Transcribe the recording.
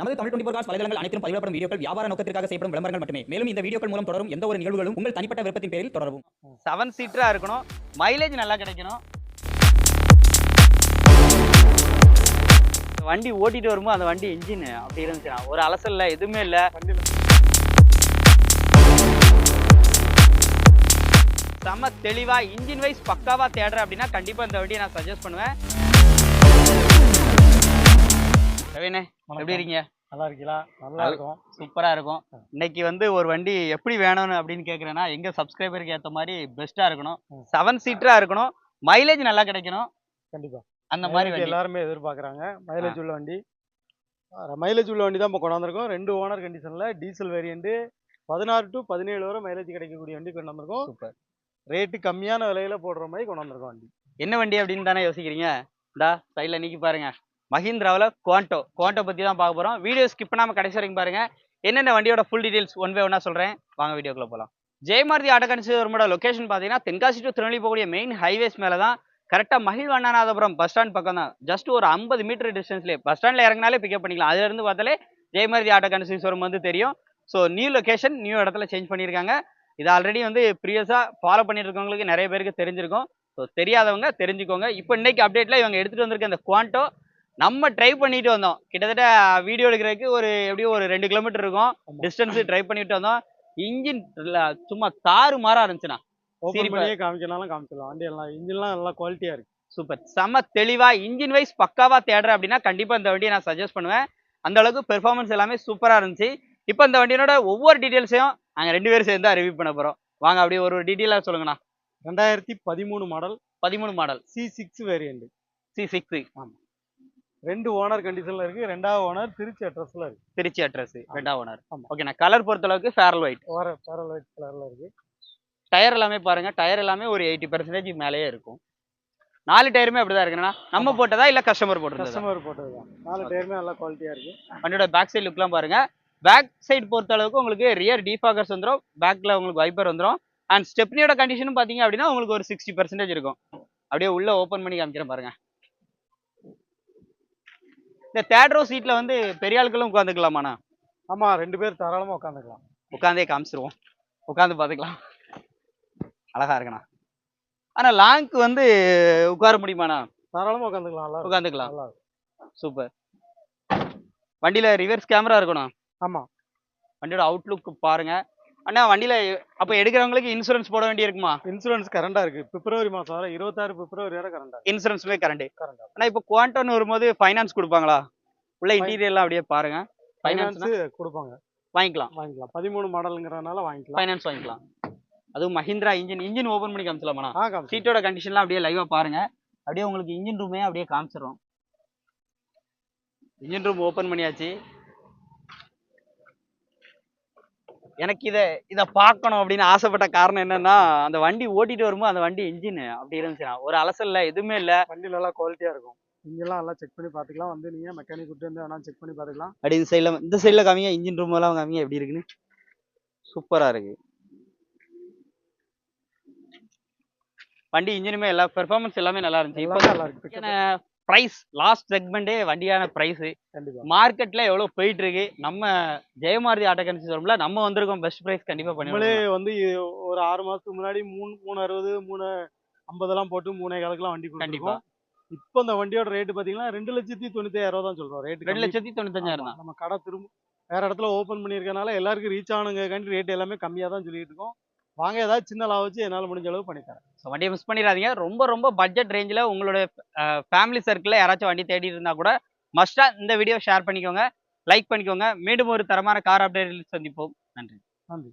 நமது Tamil twenty four cos வலைதளங்கள் அனைத்தும் பதிவிடப்படும் வீடியோக்கள் வியாபார நோக்கத்திற்காக செய்யப்படும் விளம்பரங்கள் மட்டுமே. மேலும் இந்த வீடியோக்கள் மூலம் தொடரும் எந்த ஒரு நிகழ்வுகளும் உங்கள் தனிப்பட்ட விருப்பத்தின் பேரில் தொடரும் செவன் சீட்டரா இருக்கணும். மைலேஜ் நல்லா கிடைக்கணும். வண்டி ஓட்டிட்டு வரும்போது அந்த வண்டி இன்ஜின் அப்படி இருந்துச்சுன்னா ஒரு அலசல் இல்லை எதுவுமே இல்லை. செம தெளிவாக இன்ஜின் வைஸ் பக்காவாக தேடுறேன் அப்படின்னா கண்டிப்பாக இந்த வண்டியை நான் சஜஸ்ட் பண்ணுவேன். ரவினே எப்படி இருக்கீங்க? நல்லா இருக்கீங்களா? நல்லா இருக்கும். சூப்பரா இருக்கும். இன்னைக்கு வந்து ஒரு வண்டி எப்படி வேணும்னு அப்படின்னு கேக்குறேன்னா எங்க சப்ஸ்கிரைபருக்கு ஏத்த மாதிரி பெஸ்டா இருக்கணும். செவன் சீட்டரா இருக்கணும். மைலேஜ் நல்லா கிடைக்கணும். கண்டிப்பா. அந்த மாதிரி எல்லாருமே எதிர்பார்க்கறாங்க. மைலேஜ் உள்ள வண்டி. மைலேஜ் உள்ள வண்டி தான் இப்போ கொண்டாந்துருக்கோம். ரெண்டு ஓனர் கண்டிஷன்ல டீசல் வேரியண்ட் பதினாறு டு பதினேழு வரை மைலேஜ் கிடைக்கக்கூடிய வண்டி கொண்டாந்துருக்கோம் சூப்பர். ரேட்டு கம்மியான விலையில போடுற மாதிரி கொண்டாந்துருக்கோம் வண்டி. என்ன வண்டி அப்படின்னு தானே யோசிக்கிறீங்க? இந்தா சைடில் நீக்கி பாருங்க. மஹிந்திராவில் குவாண்டோ குவாண்டோ பற்றி தான் பார்க்க போகிறோம் வீடியோ ஸ்கிப் பண்ணாமல் கடைசி வரைக்கும் பாருங்கள் என்னென்ன வண்டியோட ஃபுல் டீடைல்ஸ் ஒன் பை ஒன்றா சொல்கிறேன் வாங்க வீடியோக்குள்ளே போகலாம் ஜெயமாரதி ஆட்டோ கன்சியூமரோட லொகேஷன் பார்த்தீங்கன்னா தென்காசி டு திருநெல்வேலி போகக்கூடிய மெயின் ஹைவேஸ் மேலே தான் கரெக்டாக மகிழ்வண்ணாநாதபுரம் பஸ் ஸ்டாண்ட் பக்கம் தான். ஜஸ்ட் ஒரு ஐம்பது மீட்டர் டிஸ்டன்ஸ்லேயே பஸ் ஸ்டாண்டில் இறங்கினாலே பிக்கப் பண்ணிக்கலாம். அதுலேருந்து பார்த்தாலே ஜெயமாரதி ஆட்டோ கன்சியூமர் வந்து தெரியும். ஸோ நியூ லொகேஷன் நியூ இடத்துல சேஞ்ச் பண்ணியிருக்காங்க. இது ஆல்ரெடி வந்து ப்ரீவியஸாக ஃபாலோ பண்ணிட்டு இருக்கவங்களுக்கு நிறைய பேருக்கு தெரிஞ்சிருக்கும். ஸோ தெரியாதவங்க தெரிஞ்சுக்கோங்க. இப்போ இன்னைக்கு அப்டேட்டில் இவங்க எடுத்துகிட்டு வந்திருக்க இந்த குவான்டோ நம்ம ட்ரை பண்ணிட்டு வந்தோம். கிட்டத்தட்ட வீடியோ எடுக்கிறதுக்கு ஒரு எப்படியும் ஒரு ரெண்டு கிலோமீட்டர் இருக்கும். டிஸ்டன்ஸ் ட்ரை பண்ணிட்டு வந்தோம். இன்ஜின் சும்மா தாறு மாறா இருந்துச்சுண்ணா. காமிக்கனாலும் காமிச்சிடலாம். வண்டி எல்லாம் இன்ஜின்லாம் நல்லா குவாலிட்டியா இருக்கு. சூப்பர் செம்ம தெளிவா இன்ஜின் வைஸ் பக்காவா தேடுற அப்படின்னா கண்டிப்பா இந்த வண்டியை நான் சஜஸ்ட் பண்ணுவேன். அந்த அளவுக்கு பெர்ஃபார்மன்ஸ் எல்லாமே சூப்பரா இருந்துச்சு. இப்போ இந்த வண்டியோட ஒவ்வொரு டீடைல்ஸையும் நாங்க ரெண்டு பேரும் சேர்ந்து ரிவ்யூ பண்ண போறோம். வாங்க அப்படியே ஒரு ஒரு டீட்டெயிலாக சொல்லுங்கண்ணா. ரெண்டாயிரத்தி பதிமூணு மாடல் பதிமூணு model C six variant C six ரெண்டு ஓனர் கண்டிஷன்ல இருக்கு. ரெண்டாவது ஓனர் திருச்சி அட்ரஸ்ல இருக்கு. திருச்சி அட்ரஸ் ரெண்டாவது ஓனர். ஆமா. ஓகேண்ணா கலர் பொறுத்த அளவுக்கு ஃபேரல் ஒயிட் வர பேரல் ஒயிட் கலர்ல இருக்கு. டயர் எல்லாமே பாருங்க. டயர் எல்லாமே ஒரு எயிட்டி பர்சன்டேஜ் மேலேயே இருக்கும். நாலு டயருமே அப்படிதான் இருக்குண்ணா நம்ம போட்டதா இல்ல கஸ்டமர் போட்டதா கஸ்டமர் போட்டதுதான் நாலு டயருமே நல்லா குவாலிட்டியா இருக்கு. வண்டியோட பேக் சைடு லுக்லாம் பாருங்க. பேக் சைடு பொறுத்த அளவுக்கு உங்களுக்கு ரியர் டீஃபாகர்ஸ் வந்துடும் பேக்ல உங்களுக்கு வைப்பர் வந்துடும் அண்ட் ஸ்டெப்னியோட கண்டிஷனும் பாத்தீங்க அப்படின்னா உங்களுக்கு ஒரு சிக்ஸ்டி பர்சன்டேஜ் இருக்கும். அப்படியே உள்ள ஓப்பன் பண்ணி காமிக்கிறேன் பாருங்க. இந்த தேர்ட் ரோ சீட்ல வந்து பெரிய ஆட்களும் உட்காந்துக்கலாமாண்ணா ஆமா ரெண்டு பேர் தாராளமா உட்காந்துக்கலாம் உட்காந்தே காமிச்சிருவோம். உட்காந்து பார்த்துக்கலாம். அழகா இருக்குண்ணா. ஆனா லாங்க்கு வந்து உட்கார முடியுமாண்ணா? தாராளமா உட்காந்துக்கலாம். உட்காந்துக்கலாம். சூப்பர். வண்டியில ரிவர்ஸ் கேமரா இருக்கணும் ஆமா. வண்டியோட அவுட்லுக் பாருங்க. அண்ணா வண்டியில அப்ப எடுக்கிறவங்களுக்கு இன்சூரன்ஸ் போட வேண்டி இருக்குமா இன்சூரன்ஸ் கரண்டா இருக்கு. பிப்ரவரி மாசம் வர இருபத்தாறு பிப்ரவரி வரை கரண்டா இன்சூரன்ஸுமே கரண்ட் கரண்டா ஆனா இப்போ குவான்டோன்னு வரும்போது ஃபைனான்ஸ் கொடுப்பாங்களா? உள்ள இன்டீரியர்லாம் அப்படியே பாருங்க. ஃபைனான்ஸ் கொடுப்பாங்க. வாங்கிக்கலாம். வாங்கிக்கலாம். பதிமூணு மாடலுங்கிறனால வாங்கிக்கலாம். ஃபைனான்ஸ் வாங்கிக்கலாம். அதுவும் மஹிந்திரா இன்ஜின் இன்ஜின் ஓபன் பண்ணி காமிச்சலாமாண்ணா ஆ காமிச்சு சீட்டோட கண்டிஷன்லாம் அப்படியே லைவா பாருங்க. அப்படியே உங்களுக்கு இன்ஜின் ரூமே அப்படியே காமிச்சிடும் இன்ஜின் ரூம் ஓபன் பண்ணியாச்சு. எனக்கு இதை இதை பார்க்கணும் அப்படின்னு ஆசைப்பட்ட காரணம் என்னன்னா அந்த வண்டி ஓட்டிட்டு வரும்போது அந்த வண்டி இன்ஜின் அப்படி இருந்துச்சுன்னா ஒரு அலசல்ல எதுவுமே இல்லை. வண்டி நல்லா குவாலிட்டியா இருக்கும். இங்கெல்லாம் நல்லா செக் பண்ணி பார்த்துக்கலாம். வந்து நீங்க மெக்கானிக் கூட்டு வந்து வேணா செக் பண்ணி பார்த்துக்கலாம். அப்படி இந்த சைடில் இந்த சைடில் காமிங்க. இன்ஜின் ரூம் எல்லாம் காமிங்க. எப்படி இருக்குன்னு. சூப்பரா இருக்கு. வண்டி இன்ஜினுமே எல்லா பெர்ஃபார்மன்ஸ் எல்லாமே நல்லா இருந்துச்சு. இப்போ எல்லாமே நல்லா இருக்கு. ப்ரைஸ் லாஸ்ட் செக்மெண்டே வண்டியான ப்ரைஸ் மார்க்கெட்ல எவ்வளவு போயிட்டு இருக்கு நம்ம ஜெயமாரதி ஆட்டோ கன்சியூமர்ல நம்ம வந்திருக்கோம் பெஸ்ட் பிரைஸ் கண்டிப்பா நம்மளே பண்ணி வந்து ஒரு ஆறு மாசத்துக்கு முன்னாடி மூணு மூணு அறுபது மூணு ஐம்பதெல்லாம் போட்டு மூணே காலுக்குலாம் வண்டி கண்டிப்பா. இப்போ இந்த வண்டியோட ரேட்டு பாத்தீங்கன்னா ரெண்டு லட்சத்தி தொண்ணூத்தி ஆயிரம் தான் சொல்றோம். ரேட்டு ரெண்டு லட்சத்தி தொண்ணூத்தஞ்சாயிரம் தான். நம்ம கடை திரும்ப வேற இடத்துல ஓபன் பண்ணியிருக்கனால எல்லாருக்கும் ரீச் ஆகணுங்கக்காண்டி ரேட் எல்லாமே கம்மியா தான் சொல்லிட்டு இருக்கோம். வாங்க ஏதாவது சின்ன லாபம் வச்சு என்னால முடிஞ்ச அளவு பண்ணி தரேன். ஸோ வண்டியை மிஸ் பண்ணிடாதீங்க. ரொம்ப ரொம்ப பட்ஜெட் ரேஞ்சில் உங்களோட ஃபேமிலி சர்க்கிளில் யாராச்சும் வண்டி தேடிட்டு இருந்தா கூட மஸ்டா இந்த வீடியோ ஷேர் பண்ணிக்கோங்க லைக் பண்ணிக்கோங்க. மீண்டும் ஒரு தரமான கார் அப்டேட் சந்திப்போம். நன்றி. நன்றி.